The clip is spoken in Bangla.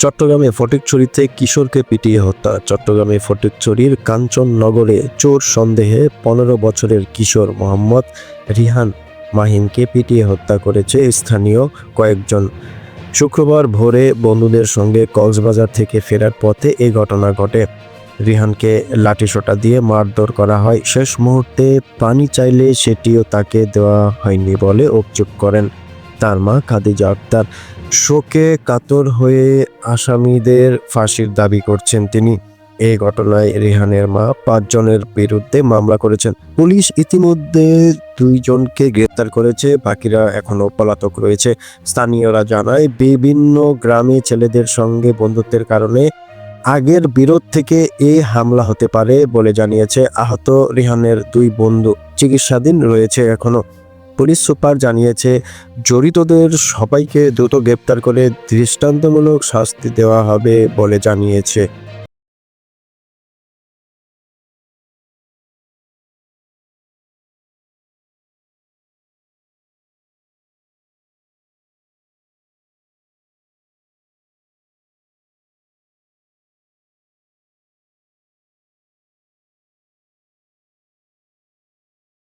চট্টগ্রামে ফটিকছড়িতে কিশোরকে পিটিয়ে হত্যা। চট্টগ্রামে ফটিকছড়ির কাঞ্চননগরে চোর সন্দেহে পনেরো বছরের কিশোর মোহাম্মদ রিহান মাহিনকে পিটিয়ে হত্যা করেছে স্থানীয় কয়েকজন। শুক্রবার ভোরে বন্ধুদের সঙ্গে কক্সবাজার থেকে ফেরার পথে এই ঘটনা ঘটে। রিহানকে লাঠিসোঁটা দিয়ে মারধর করা হয়। শেষ মুহূর্তে পানি চাইলে সেটিও তাকে দেওয়া হয়নি বলে অভিযোগ করেন। তার মা খাদিজা আক্তার শোকে কাতর হয়ে আসামিদের ফাঁসির দাবি করছেন তিনি। এই ঘটনায় রেহানের মা পাঁচজনের বিরুদ্ধে মামলা করেছেন। পুলিশ ইতিমধ্যে দুইজনকে গ্রেপ্তার করেছে, বাকিরা এখনও পলাতক রয়েছে। স্থানীয়রা জানায়, বিভিন্ন গ্রামে ছেলেদের সঙ্গে বন্ধুত্বের কারণে আগের বিরোধ থেকে এই হামলা হতে পারে বলে জানিয়েছে আহত রিহানের দুই বন্ধু। চিকিৎসাধীন রয়েছে এখনও পুলিশ সুপার জানিয়েছে জড়িতদের সবাইকে দ্রুত গ্রেপ্তার করে দৃষ্টান্তমূলক শাস্তি দেওয়া হবে বলে জানিয়েছে।